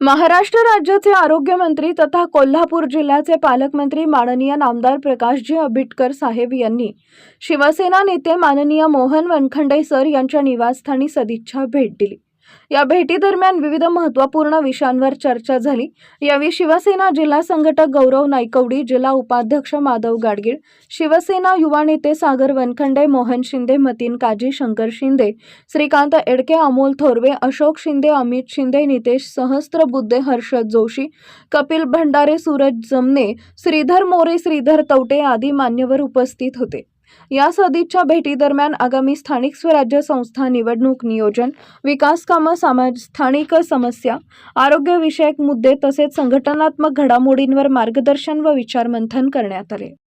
महाराष्ट्र राज्याचे आरोग्यमंत्री तथा कोल्हापूर जिल्ह्याचे पालकमंत्री माननीय नामदार प्रकाशजी आंबेडकर साहेब यांनी शिवसेना नेते माननीय मोहन वनखंडे सर यांच्या निवासस्थानी सदिच्छा भेट दिली. या भेटीदरम्यान विविध महत्त्वपूर्ण विषयांवर चर्चा झाली. यावेळी शिवसेना जिल्हा संघटक गौरव नायकवडी जिल्हा उपाध्यक्ष माधव गाडगीळ शिवसेना युवा नेते सागर वनखंडे मोहन शिंदे मतीन काजी शंकर शिंदे श्रीकांत एडके अमोल थोरवे अशोक शिंदे अमित शिंदे नितेश सहस्त्रबुद्धे हर्षद जोशी कपिल भंडारे सूरज जमने श्रीधर मोरे श्रीधर तवटे आदी मान्यवर उपस्थित होते. या सदिच्छा भेटीदरम्यान आगामी स्थानिक स्वराज्य संस्था निवडणूक नियोजन विकास कामं समाज स्थानिक समस्या आरोग्यविषयक मुद्दे तसेच संघटनात्मक घडामोडींवर मार्गदर्शन व विचारमंथन करण्यात आले.